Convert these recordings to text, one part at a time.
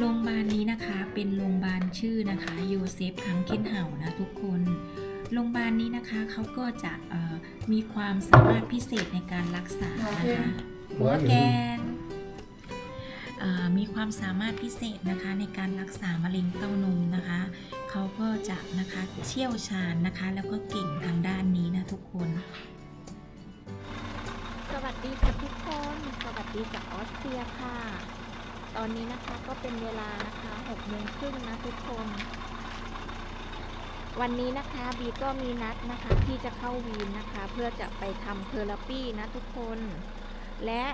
โรงพยาบาลนี้นะคะเป็นโรงพยาบาลชื่อนะคะโยเซฟคังเคนเฮานะทุกคนโรงพยาบาลนี้นะคะเขาก็จะเอ่อมีความสามารถพิเศษในการรักษานะคะหัวแกนเอ่อมีความสามารถพิเศษนะคะในการรักษามะเร็งเต้านมนะคะเขาก็จะนะคะเชี่ยวชาญนะคะ แล้วก็เก่งทางด้านนี้นะทุกคน สวัสดีค่ะทุกคน สวัสดีจากออสเตรียค่ะต อนนี้นะคะก็เป็นเวลานะคะ6โมงครึ่งนะทุกคน วันนี้นะคะบีก็มีนัดนะคะที่จะเข้าวีนนะคะ เพื่อจะไปทำเทอราปี้นะทุกคน และ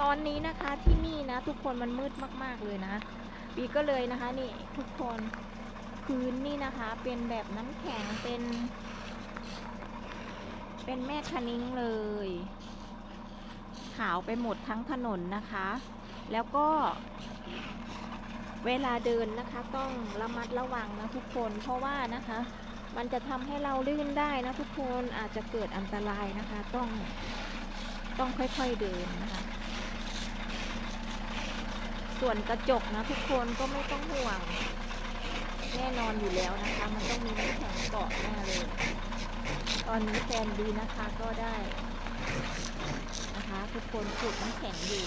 ตอนนี้นะคะที่นี่นะ ทุกคนมันมืดมาก ๆเลยนะ บีก็เลยนะคะนี่ทุกคนพื้นนี่นะคะเป็นแบบน้ำแข็งเป็น เป็นแม่คะนิ้งเลย ขาวไปหมดทั้งถนนนะคะ แล้วก็ เวลาเดินนะคะต้องระมัดระวังนะทุกคนเพราะว่านะคะ มันจะทำให้เราลื่นได้นะทุกคนอาจจะเกิดอันตรายนะคะ ต้องต้องค่อยๆเดินนะคะ ส่วนกระจกนะทุกคนก็ไม่ต้องห่วง แน่นอนอยู่แล้วนะคะ มันต้องมีน้ำแข็งเกาะแน่เลย ตอนนี้แฟนดีนะคะก็ได้ คนขุดน้ำแข็งอยู่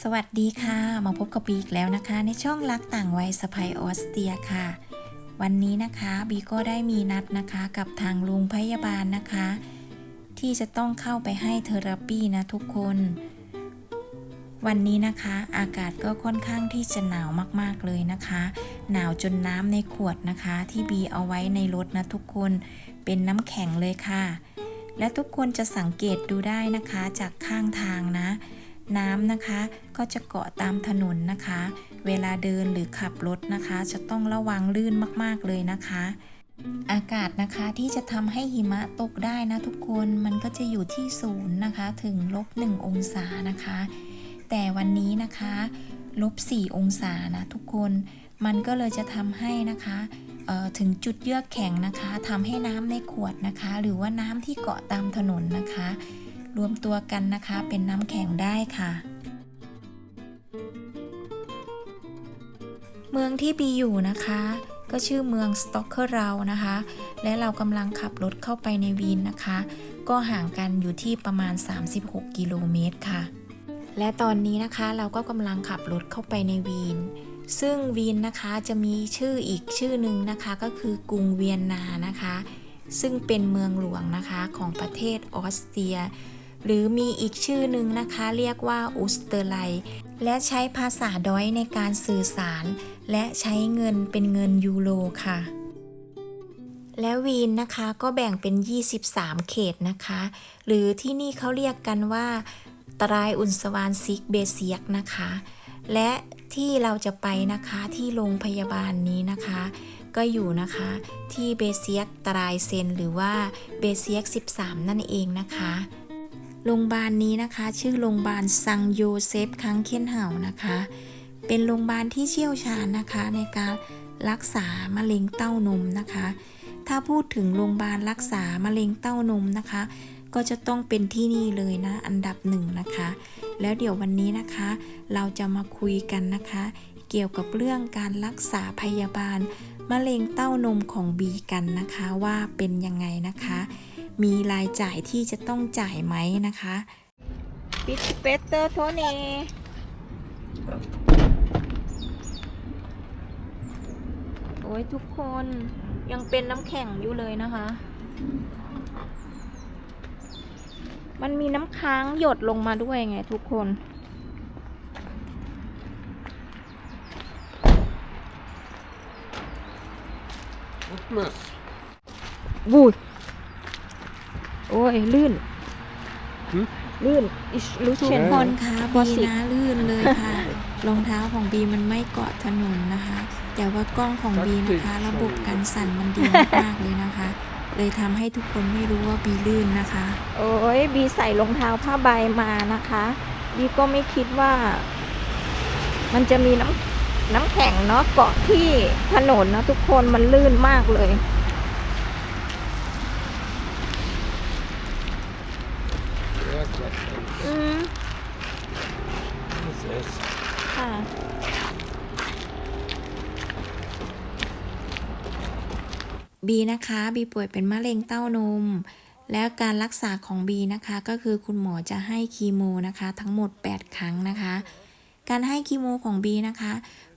สวัสดีค่ะ มาพบกับบีอีกแล้วนะคะ ในช่องรักต่างวัยสะพายออสเตรียค่ะ วันนี้นะคะบีก็ได้มีนัดนะคะกับทางโรงพยาบาลนะคะ ที่จะต้องเข้าไปให้เทอราปีนะทุกคน วันนี้นะคะอากาศก็ค่อนข้างที่จะหนาวมากๆเลยนะคะ หนาวจนน้ำในขวดนะคะ ที่บีเอาไว้ในรถนะทุกคนเป็นน้ำแข็งเลยค่ะ และทุกคนจะสังเกตดูได้นะคะจากข้างทางนะ น้ำนะคะ ก็จะเกาะตามถนนนะคะ เวลาเดินหรือขับรถนะคะ จะต้องระวังลื่นมากๆเลยนะคะ อากาศนะคะที่จะทำให้หิมะตกได้นะทุกคนมันก็จะอยู่ที่ศูนย์นะคะถึงลบ1องศานะคะ แต่วันนี้นะคะลบ4องศานะทุกคนมันก็เลยจะทำให้นะคะถึงจุดเยือกแข็งนะคะทำให้น้ำในขวดนะคะ หรือว่าน้ำที่เกาะตามถนนนะคะ รวมตัวกันนะคะเป็นน้ำแข็งได้ค่ะ เมืองที่บีอยู่นะคะ ก็ชื่อเมืองสต็อกเกอร์เรานะคะ และเรากำลังขับรถเข้าไปในวีนนะคะ ก็ห่างกันอยู่ที่ประมาณ 36 กิโลเมตรค่ะ และตอนนี้นะคะเราก็กำลังขับรถเข้าไปในวีนซึ่งวีนนะคะจะมีชื่ออีกชื่อหนึ่งนะคะก็คือกรุงเวียนนานะคะ ซึ่งเป็นเมืองหลวงนะคะของประเทศออสเตรีย หรือมีอีกชื่อหนึ่งนะคะเรียกว่าอุสเตอร์ไลและใช้ภาษาดอยในการสื่อสาร และใช้เงินเป็นเงินยูโรค่ะ และวีนนะคะก็แบ่งเป็น 23 เขตนะคะ หรือที่นี่เขาเรียกกันว่า ตรายอุนสวานซิกเบเซียกนะคะ และที่เราจะไปนะคะที่โรงพยาบาลนี้นะคะ ก็อยู่นะคะที่เบเซียกตรายเซนหรือว่าเบเซียก 13 นั่นเองนะคะ โรงพยาบาลนี้นะคะ ชื่อโรงพยาบาลซังโยเซฟคังเคนเฮานะคะ เป็นโรงพยาบาลที่เชี่ยวชาญนะคะ ในการรักษามะเร็งเต้านมนะคะ ถ้าพูดถึงโรงพยาบาลรักษามะเร็งเต้านมนะคะ ก็จะต้องเป็นที่นี่เลยนะ อันดับหนึ่งนะคะ แล้วเดี๋ยววันนี้นะคะ เราจะมาคุยกันนะคะ เกี่ยวกับเรื่องการรักษาพยาบาล มะเร็งเต้านมของบีกันนะคะว่าเป็นยังไงนะคะ มีรายจ่ายที่จะต้องจ่ายไหมนะคะปิดเปเตอร์โทเนโอ้ยทุกคนยังเป็นน้ำแข็งอยู่เลยนะคะ มันมีน้ำค้างหยดลงมาด้วยไงทุกคน Goodness. บูด โอ้ย ลื่นหึลื่นอิชลูเชทุนกคนคะปบีสิบนะลื่นเลยค่ะ รองเท้าของบีมันไม่เกาะถนนนะคะอยแต่ว่ากล้องของบีนะคะ ระบบกันสั่นมันดีมากๆเลยนะคะ เลยทำให้ทุกคนไม่รู้ว่าบีลื่นนะคะ โอ้ย บีใส่รองเท้าผ้าใบมานะคะ บีก็ไม่คิดว่า มันจะมีน้ำน้ำแข็งเนาะเกาะที่ถนนนะทุกคนมันลื่นมากเลย Ja, klart. อืม Vi ses. ค่ะ บีนะคะบีป่วยเป็นมะเร็งเต้านม แล้วการรักษาของบีนะคะก็คือคุณหมอจะให้คีโมนะคะทั้งหมด 8 ครั้งนะคะ การให้คีโมของบีนะคะ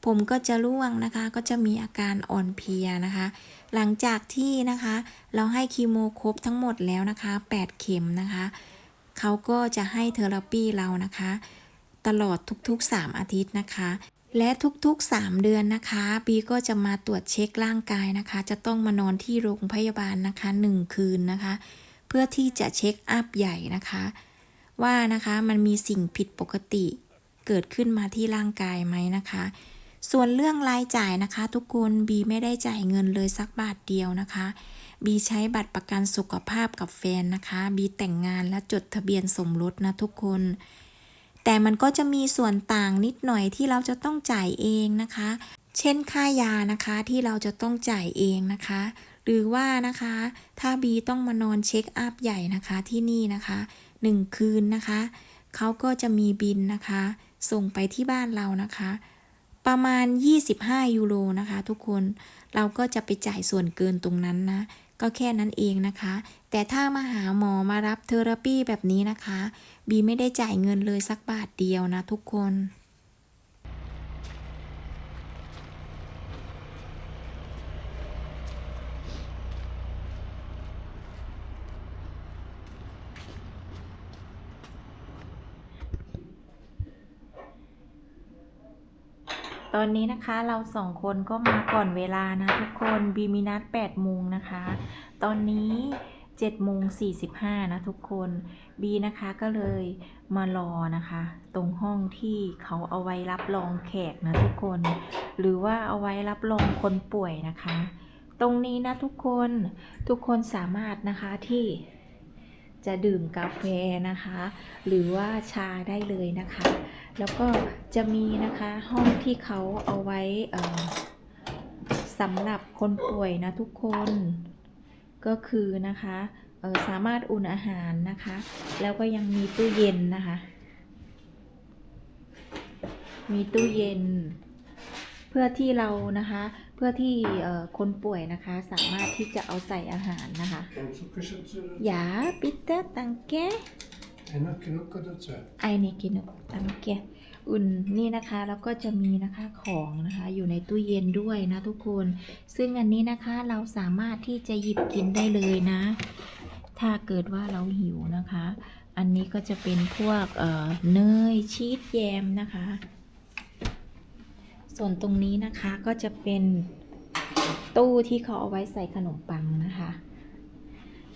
ผมก็จะร่วงนะคะก็จะมีอาการอ่อนเพลียนะคะ หลังจากที่นะคะ เราให้คีโมครบทั้งหมดแล้วนะคะ 8 เข็มนะคะเขาก็จะให้เทอราปีเรานะคะ ตลอดทุกๆ 3 อาทิตย์นะคะ และทุกๆ 3 เดือนนะคะ บีก็จะมาตรวจเช็คร่างกายนะคะ จะต้องมานอนที่โรงพยาบาลนะคะ 1 คืนนะคะ เพื่อที่จะเช็คอัพใหญ่นะคะ ว่านะคะมันมีสิ่งผิดปกติเกิดขึ้นมาที่ร่างกายไหมนะคะ ส่วนเรื่องรายจ่ายนะคะ ทุกคนบีไม่ได้จ่ายเงินเลยสักบาทเดียวนะคะ บีใช้บัตรประกันสุขภาพกับแฟนนะคะ บีแต่งงานและจดทะเบียนสมรสนะทุกคน แต่มันก็จะมีส่วนต่างนิดหน่อยที่เราจะต้องจ่ายเองนะคะ เช่นค่ายานะคะที่เราจะต้องจ่ายเองนะคะ หรือว่านะคะ ถ้าบีต้องมานอนเช็คอัพใหญ่นะคะที่นี่นะคะหนึ่งคืนนะคะเขาก็จะมีบินนะคะ ส่งไปที่บ้านเรานะคะ ประมาณ 25 ยูโรนะคะ ทุกคนเราก็จะไปจ่ายส่วนเกินตรงนั้นนะ ก็แค่นั้นเองนะคะ แต่ถ้ามาหาหมอมารับเทอราปีแบบนี้นะคะ บีไม่ได้จ่ายเงินเลยสักบาทเดียวนะทุกคน ตอนนี้นะคะเราสองคนก็มาก่อนเวลานะทุกคนบีมีนัด8โมงนะคะ ตอนนี้7โมง45นะทุกคนบีนะคะก็เลยมารอนะคะ ตรงห้องที่เขาเอาไว้รับรองแขกนะทุกคน หรือว่าเอาไว้รับรองคนป่วยนะคะ ตรงนี้นะทุกคนทุกคนสามารถนะคะที่จะดื่มกาแฟนะคะ หรือว่าชาได้เลยนะคะ แล้วก็จะมีนะคะห้องที่เขาเอาไว้เอ่อสำหรับคนป่วยนะทุกคน ก็คือนะคะเอ่อสามารถอุ่นอาหารนะคะ แล้วก็ยังมีตู้เย็นนะคะ มีตู้เย็น เพื่อที่เรานะคะ เพื่อที่เอ่อคนป่วยนะคะ สามารถที่จะเอาใส่อาหารนะคะ Kan du kusje til? ยาปิเตอร์ตังเก En ikke noe du til. ไอเนกินตังเกะอุ่นนี่นะคะแล้วก็จะมีนะคะของนะคะอยู่ในตู้เย็นด้วยนะทุกคน ซึ่งอันนี้นะคะเราสามารถที่จะหยิบกินได้เลยนะ ถ้าเกิดว่าเราหิวนะคะ อันนี้ก็จะเป็นพวกเเนยชีสแยมนะคะ ส่วนตรงนี้นะคะก็จะเป็นตู้ที่เขาเอาไว้ใส่ขนมปังนะคะ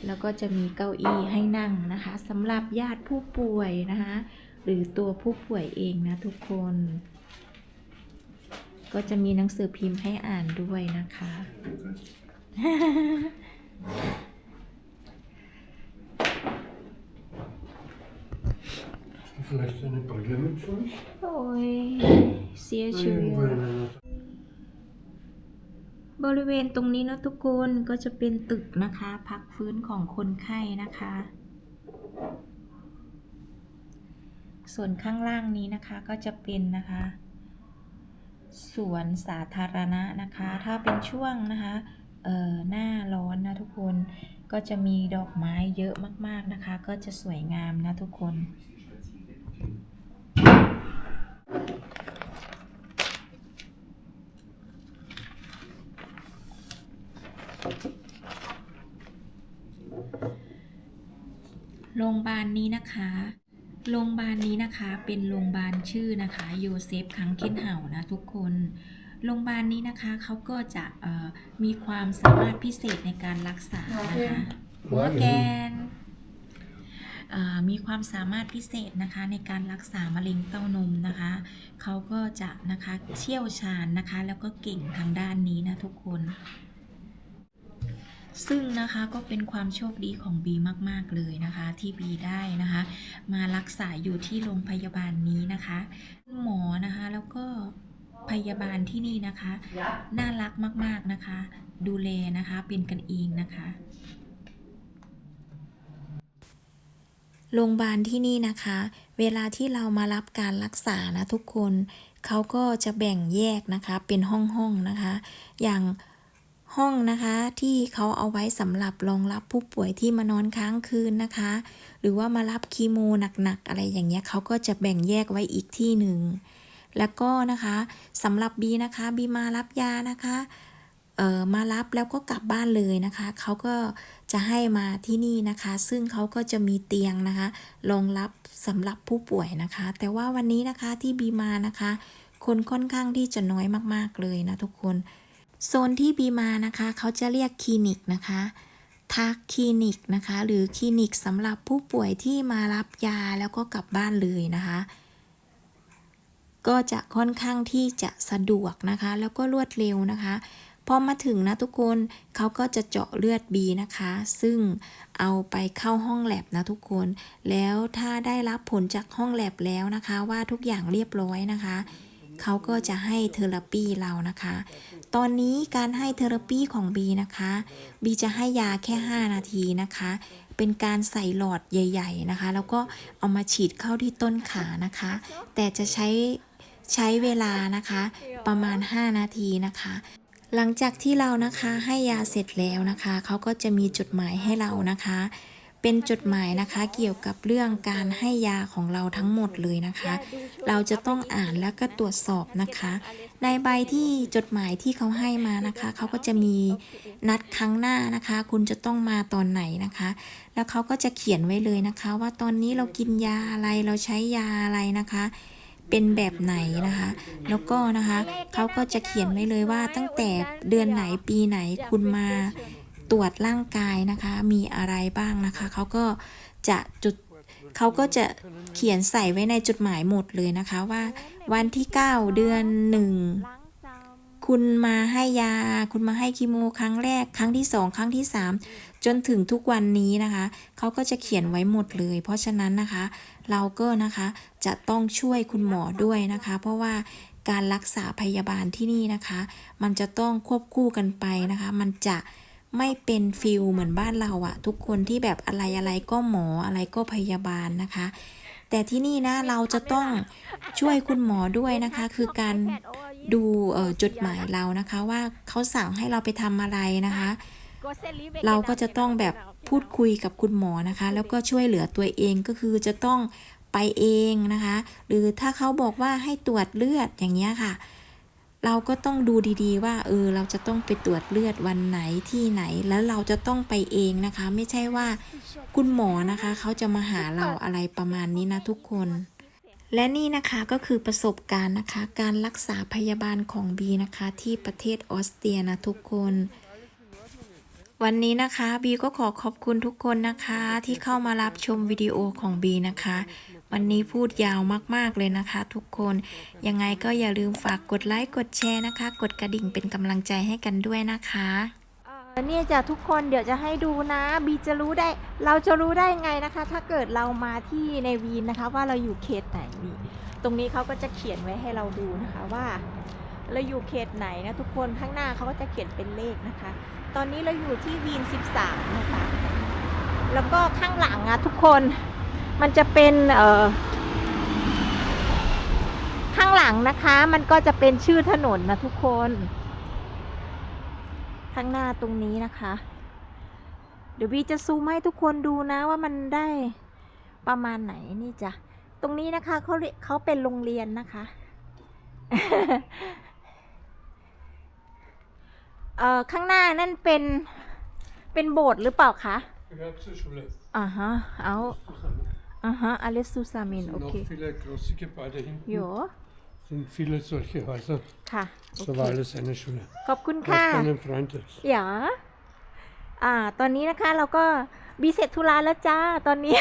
แล้วก็จะมีเก้าอี้ให้นั่งนะคะสำหรับญาติผู้ป่วยนะคะ หรือตัวผู้ป่วยเองนะทุกคน ก็จะมีหนังสือพิมพ์ให้อ่านด้วยนะคะ Godt. Skal få lagt den i bryllumet først. บริเวณตรงนี้นะทุกคนก็จะเป็นตึกนะคะ พักฟื้นของคนไข้นะคะ ส่วนข้างล่างนี้นะคะก็จะเป็นนะคะสวนสาธารณะนะคะ ถ้าเป็นช่วงนะคะเอ่อหน้าร้อนนะทุกคนก็จะมีดอกไม้เยอะมากๆนะคะ ก็จะสวยงามนะทุกคน โรงพยาบาลนี้นะคะ โรงพยาบาลนี้นะคะเป็นโรงพยาบาลชื่อนะคะโยเซฟคังเคนเห่านะทุกคน โรงพยาบาลนี้นะคะเขาก็จะเอ่อมีความสามารถพิเศษในการรักษานะคะหัวแกนอ่ามีความสามารถพิเศษนะคะในการรักษามะเร็งเต้านมนะคะ เขาก็จะนะคะเชี่ยวชาญนะคะ แล้วก็เก่งทางด้านนี้นะทุกคน ซึ่งนะคะก็เป็นความโชคดีของบีมาก ๆ เลยนะคะ ที่บีได้นะคะ มารักษาอยู่ที่โรงพยาบาลนี้นะคะหมอนะคะแล้วก็พยาบาลที่นี่นะคะ น่ารักมาก ๆนะคะ ดูแลนะคะเป็นกันเองนะคะโรงพยาบาลที่นี่นะคะ เวลาที่เรามารับการรักษานะทุกคนเขาก็จะแบ่งแยกนะคะเป็นห้องๆนะคะ อย่าง ห้องนะคะที่เขาเอาไว้สำหรับรองรับผู้ป่วยที่มานอนค้างคืนนะคะ หรือว่ามารับคีโมหนักๆอะไรอย่างเงี้ยเขาก็จะแบ่งแยกไว้อีกที่หนึ่งแล้วก็นะคะสำหรับบีนะคะบีมารับยานะคะเอ่อมารับแล้วก็กลับบ้านเลยนะคะ เขาก็จะให้มาที่นี่นะคะ ซึ่งเขาก็จะมีเตียงนะคะรองรับสำหรับผู้ป่วยนะคะ แต่ว่าวันนี้นะคะที่บีมานะคะ คนค่อนข้างที่จะน้อยมากๆเลยนะทุกคน โซนที่บีมานะคะ เขาจะเรียกคลินิกนะคะทักคลินิกนะคะ หรือคลินิกสำหรับผู้ป่วยที่มารับยาแล้วก็กลับบ้านเลยนะคะ ก็จะค่อนข้างที่จะสะดวกนะคะ แล้วก็รวดเร็วนะคะพอมาถึงนะทุกคนเขาก็จะเจาะเลือดบีนะคะ ซึ่งเอาไปเข้าห้องแลบนะทุกคน แล้วถ้าได้รับผลจากห้องแลบแล้วนะคะ ว่าทุกอย่างเรียบร้อยนะคะ เขาก็จะให้เทอราปีเรานะคะ ตอนนี้การให้เทอราปีของบีนะคะบีจะให้ยาแค่ 5 นาทีนะคะ เป็นการใส่หลอดใหญ่ ๆนะคะ แล้วก็เอามาฉีดเข้าที่ต้นขานะคะ แต่จะใช้ใช้เวลานะคะ ประมาณ 5 นาทีนะคะหลังจากที่เรานะคะให้ยาเสร็จแล้วนะคะ เขาก็จะมีจดหมายให้เรานะคะ เป็นจดหมายนะคะเกี่ยวกับเรื่องการให้ยาของเราทั้งหมดเลยนะคะ เราจะต้องอ่านแล้วก็ตรวจสอบนะคะ ในใบที่จดหมายที่เขาให้มานะคะ เขาก็จะมีนัดครั้งหน้านะคะ คุณจะต้องมาตอนไหนนะคะ แล้วเขาก็จะเขียนไว้เลยนะคะ ว่าตอนนี้เรากินยาอะไรเราใช้ยาอะไรนะคะเป็นแบบไหนนะคะ แล้วก็นะคะเขาก็จะเขียนไว้เลยว่าตั้งแต่เดือนไหนปีไหนคุณมา ตรวจร่างกายนะคะ มีอะไรบ้างนะคะ เขาก็จะจุดเขาก็จะเขียนใส่ไว้ในจดหมายหมดเลยนะคะว่า วันที่ 9 เดือนหนึ่งคุณมาให้ยา คุณมาให้คีโมครั้งแรก ครั้งที่สองครั้งที่สามจนถึงทุกวันนี้นะคะเขาก็จะเขียนไว้หมดเลย เพราะฉะนั้นนะคะ เราก็นะคะจะต้องช่วยคุณหมอด้วยนะคะ เพราะว่าการรักษาพยาบาลที่นี่นะคะ มันจะต้องควบคู่กันไปนะคะ มันจะ ไม่เป็นฟิลเหมือนบ้านเราอะทุกคนที่แบบอะไรอะไรก็หมออะไรก็พยาบาลนะคะ แต่ที่นี่นะเราจะต้องช่วยคุณหมอด้วยนะคะ คือการดูจดหมายเรานะคะว่าเขาสั่งให้เราไปทำอะไรนะคะ เราก็จะต้องแบบพูดคุยกับคุณหมอนะคะ แล้วก็ช่วยเหลือตัวเองก็คือจะต้องไปเองนะคะ หรือถ้าเขาบอกว่าให้ตรวจเลือดอย่างเงี้ยค่ะ เราก็ต้องดูดีๆ ว่าเออเราจะต้องไปตรวจเลือดวันไหนที่ไหน แล้วเราจะต้องไปเองนะคะ ไม่ใช่ว่าคุณหมอนะคะเขาจะมาหาเราอะไรประมาณนี้นะทุกคน และนี่นะคะก็คือประสบการณ์นะคะ การรักษาพยาบาลของบีนะคะ ที่ประเทศออสเตรียนะทุกคน วันนี้นะคะบีก็ขอขอบคุณทุกคนนะคะ ที่เข้ามารับชมวิดีโอของบีนะคะ วันนี้พูดยาวมากๆเลยนะคะทุกคน ยังไงก็อย่าลืมฝากกดไลค์ กดแชร์นะคะ กดกระดิ่งเป็นกำลังใจให้กันด้วยนะคะเนี่ยจ้ะทุกคนเดี๋ยวจะให้ดูนะ บีจะรู้ได้ เราจะรู้ได้ไงนะคะ ถ้าเกิดเรามาที่ในวีนนะคะ ว่าเราอยู่เขตไหนนี่ตรงนี้เขาก็จะเขียนไว้ให้เราดูนะคะว่า เราอยู่เขตไหนนะทุกคนข้างหน้าเขาก็จะเขียนเป็นเลขนะคะ ตอนนี้เราอยู่ที่วีน 13 นะคะ แล้วก็ข้างหลังอะทุกคน มันจะเป็นเอ่อข้างหลังนะคะ มันก็จะเป็นชื่อถนนนะทุกคน ข้างหน้าตรงนี้นะคะ เดี๋ยวบีจะซูมให้ทุกคนดูนะว่ามันได้ประมาณไหนนี่จ้ะตรงนี้นะคะเขาเรียเขาเป็นโรงเรียนนะคะเอ่อข้างหน้านั่นเป็นเป็นโบสถ์หรือเปล่าคะ Ganze Schule. อ่าฮะเอา อ่าฮะอเลสุซามินโอ Noch เค viele große Gebäude hinten. โย Sind viele solche Häuser. ค่ะโอ So เค war alles eine Schule. ขอบคุณ Das ค่ะ ist dein Freund jetzt. อย่าอ่า ตอนนี้นะคะเราก็บีเสร็จธุระแล้วจ้า ตอนนี้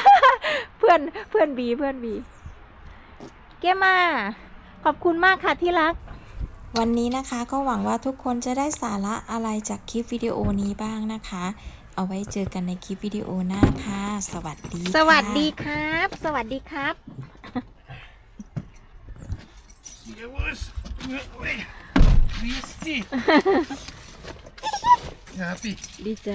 พื่อนเพื่อนบีเพื่อนบี เกมมา ขอบคุณมากค่ะที่รัก วันนี้นะคะก็หวังว่าทุกคนจะได้สาระอะไรจากคลิปวิดีโอนี้บ้างนะคะ เอาไว้เจอกันในคลิปวิดีโอหน้าค่ะ สวัสดีค่ะสวัสดีครับ สวัสดีครับ Servus. Grüß dich. Happy. ดีใจ